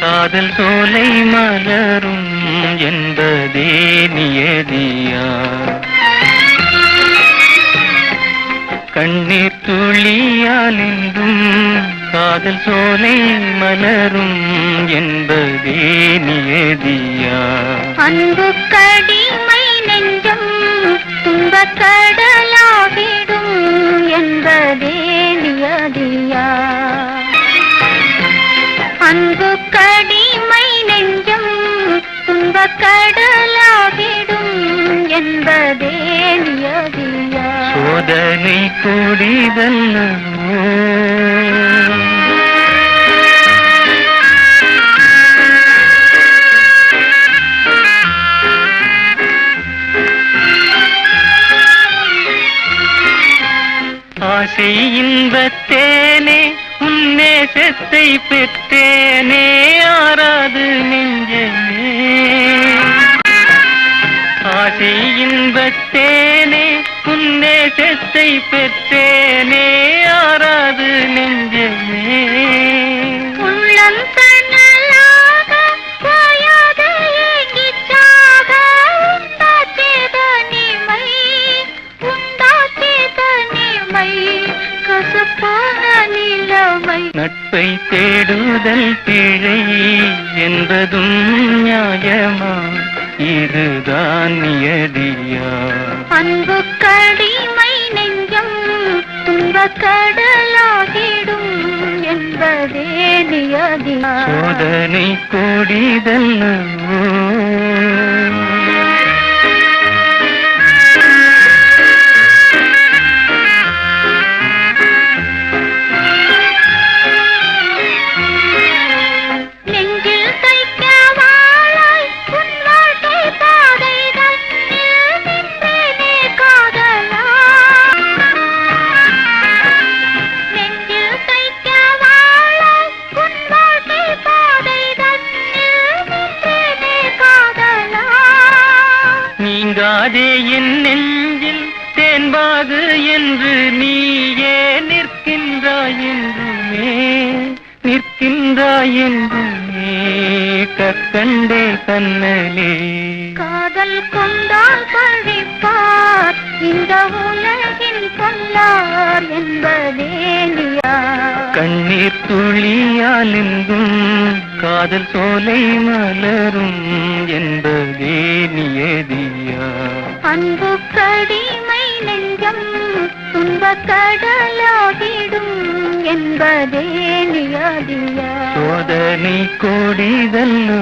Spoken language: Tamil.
காதல் சோலை மலரும் என்பதே நியதியா. கண்ணீர் துளியால் என்றும் காதல் சோலை மலரும் என்பதே நியதியா. அன்பு கடிமை நெஞ்சம் துன்ப கடல் சோதனை கூடிதல்லவோ ஆசை இன்பத்தேனே உன்னேசத்தை பெற்றேனே ஆறாது நெஞ்சமே. ஆசை இன்பத்தேனே உன்னேசத்தை பெற்றேனே ஆறாது நெஞ்சமே. உள்ளம் நட்பை தேடுதல் பிழை என்பதும் நியாயமா? இதுதான் நியதியா? அன்பு கடிமை கடலாகிடும் என்பதே நியதி சோதனை கூடிதல் நீங்காதே என் நெஞ்சில் தேன்பாது என்று நீயே நிற்கின்றாய் என்றுமே நிற்கின்றாய் என்றுமே கற்கண்டே கண்ணலே. காதல் கொண்டால் பழிப்பார் இந்த உலகின் கொல்லார் என்பதே நியா. கண்ணீர் துளியால் எங்கும் காதல் சோலை மலரும் என்பதே நியதியா அன்பு கடிமை நெஞ்சம் துன்ப கடலாகிடும் என்பதே நியாதியா. சோதனை கொடிதல்லோ